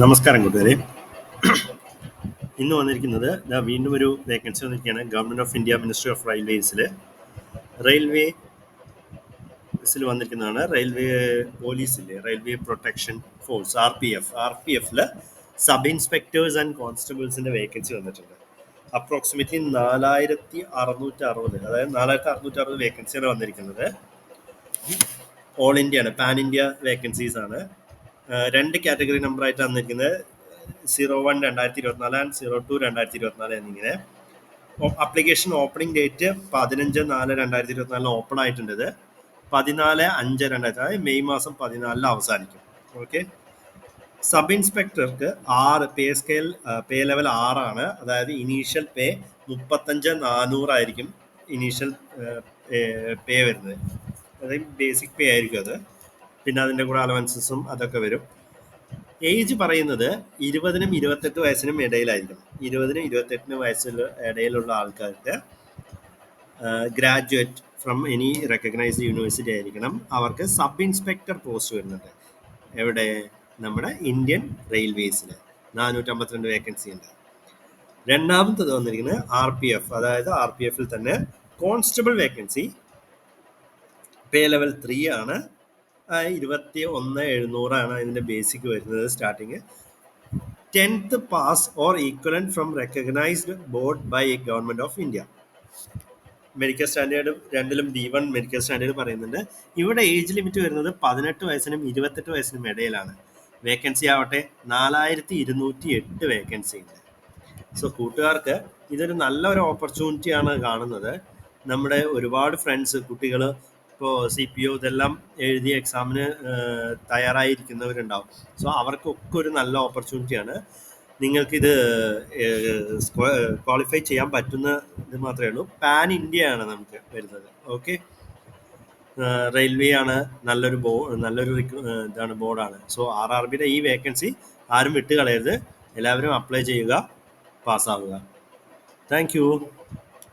നമസ്കാരം കൂട്ടുകാരെ. ഇന്ന് വന്നിരിക്കുന്നത് ദാ വീണ്ടും ഒരു വേക്കൻസി വന്നിരിക്കുകയാണ്. Government of India ministry of റെയിൽവേസിൽ railway വന്നിരിക്കുന്നതാണ്. റെയിൽവേ പോലീസിലെ railway protection force R P F R P എഫിൽ സബ് ഇൻസ്പെക്ടേഴ്സ് ആൻഡ് കോൺസ്റ്റബിൾസിന്റെ വേക്കൻസി വന്നിട്ടുണ്ട്. അപ്രോക്സിമേറ്റ്ലി നാലായിരത്തി അറുന്നൂറ്റി അറുപത് അതായത് നാലായിരത്തി അറുന്നൂറ്റി അറുപത് വേക്കൻസിയാണ് വന്നിരിക്കുന്നത്. ഓൾ ഇന്ത്യ ആണ് പാൻ ഇന്ത്യ വേക്കൻസീസ് ആണ്. രണ്ട് കാറ്റഗറി നമ്പർ ആയിട്ട് തന്നിരിക്കുന്നത് സീറോ വൺ രണ്ടായിരത്തി ഇരുപത്തിനാല് ആൻഡ് സീറോ ടു രണ്ടായിരത്തി ഇരുപത്തിനാല് എന്നിങ്ങനെ അപ്ലിക്കേഷൻ ഓപ്പണിംഗ് ഡേറ്റ് പതിനഞ്ച് നാല് രണ്ടായിരത്തി ഇരുപത്തിനാലിന് ഓപ്പൺ ആയിട്ടുണ്ട് പതിനാല് അഞ്ച് രണ്ടായിരത്തി അതായത് മെയ് മാസം പതിനാലിന് അവസാനിക്കും. ഓക്കെ സബ് ഇൻസ്പെക്ടർക്ക് ആറ് പേ സ്കെയിൽ പേ ലെവൽ ആറാണ്. അതായത് ഇനീഷ്യൽ പേ മുപ്പത്തഞ്ച് നാനൂറായിരിക്കും ഇനീഷ്യൽ പേ വരുന്നത്. അതായത് ബേസിക് പേ ആയിരിക്കും അത്. പിന്നെ അതിന്റെ കൂടെ അലവൻസസും അതൊക്കെ വരും. ഏജ് പറയുന്നത് ഇരുപതിനും ഇരുപത്തെട്ട് വയസ്സിനും ഇടയിലായിരിക്കും ഇരുപതിനും ഇരുപത്തെട്ടിനും വയസ്സിൽ ഇടയിലുള്ള ആൾക്കാർക്ക് graduate from any recognised university ആയിരിക്കണം. അവർക്ക് സബ് ഇൻസ്പെക്ടർ പോസ്റ്റ് വരുന്നുണ്ട്. എവിടെ? നമ്മുടെ ഇന്ത്യൻ റെയിൽവേസിൽ നാനൂറ്റമ്പത്തിരണ്ട് വേക്കൻസി ഉണ്ട്. രണ്ടാമത്തത് വന്നിരിക്കുന്നത് ആർ പി എഫ് അതായത് ആർ പി എഫിൽ തന്നെ constable vacancy pay level three ആണ്. ഇരുപത്തി ഒന്ന് എഴുന്നൂറാണ് അതിന്റെ ബേസിക് വരുന്നത് starting tenth pass or equivalent from recognised board by government of India medical standard രണ്ടിലും ഡി വൺ മെഡിക്കൽ സ്റ്റാൻഡേർഡ് പറയുന്നുണ്ട്. ഇവിടെ ഏജ് ലിമിറ്റ് വരുന്നത് പതിനെട്ട് വയസ്സിനും ഇരുപത്തെട്ട് വയസ്സിനും ഇടയിലാണ്. വേക്കൻസി ആവട്ടെ നാലായിരത്തി ഇരുന്നൂറ്റി എട്ട് വേക്കൻസി ഉണ്ട്. സോ കൂട്ടുകാർക്ക് ഇതൊരു നല്ലൊരു ഓപ്പർച്യൂണിറ്റിയാണ് കാണുന്നത്. നമ്മുടെ ഒരുപാട് ഫ്രണ്ട്സ് കുട്ടികൾ ഇപ്പോൾ സി പി ഒ ഇതെല്ലാം എഴുതി എക്സാമിന് തയ്യാറായിരിക്കുന്നവരുണ്ടാവും. സോ അവർക്കൊക്കെ ഒരു നല്ല ഓപ്പർച്യൂണിറ്റിയാണ് നിങ്ങൾക്കിത് ക്വാളിഫൈ ചെയ്യാൻ പറ്റുന്ന ഇത് മാത്രമേ ഉള്ളൂ. പാൻ ഇന്ത്യ ആണ് നമുക്ക് വരുന്നത്. ഓക്കെ റെയിൽവേ ആണ് നല്ലൊരു ബോ നല്ലൊരു ഇതാണ് ബോർഡാണ്. സോ ആർ ആർ ബിയുടെ ഈ വേക്കൻസി ആരും വിട്ട് കളയരുത് എല്ലാവരും അപ്ലൈ ചെയ്യുക പാസ്സാവുക താങ്ക് യു